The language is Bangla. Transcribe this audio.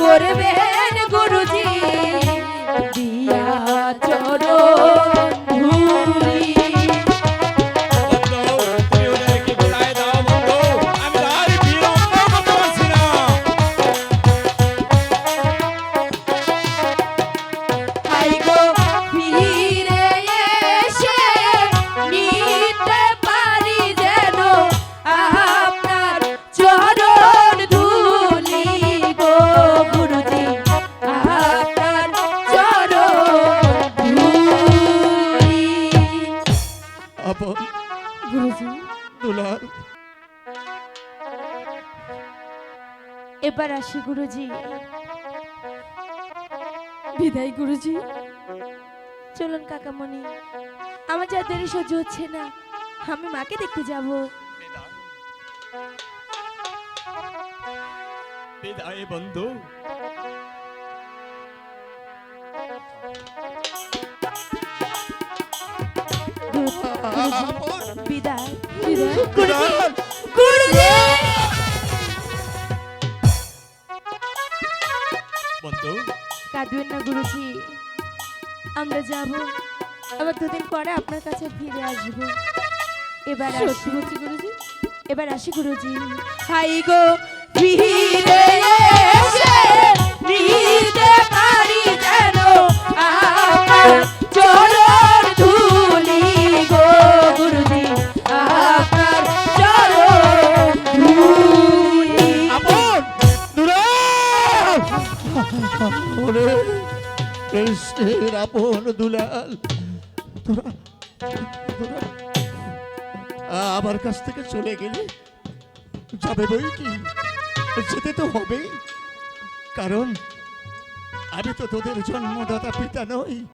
করবেন গুরুজি দিয়া চরণ এবার আসি গুরুজি। বিদায় গুরুজি। চলুন কাকামণি। আমার যা দেরি সহ্য হচ্ছে না। আমি মাকে দেখতে যাব। বিদায় বন্ধু। বিদায় বিদায়। কাঁদবেন না গুরুজি। আমরা যাব। আবার দুদিন পরে আপনার কাছে ফিরে আসব। এবার আসি। গুরুজি? এবার আসি গুরুজি। হাই গো কৃষ্ণের আপন দুলাল। তোরা আমার কাছ থেকে চলে গেলে যাবে বই যেতে তো হবে কারণ আমি তো তোদের জন্মদাতা পিতা নই।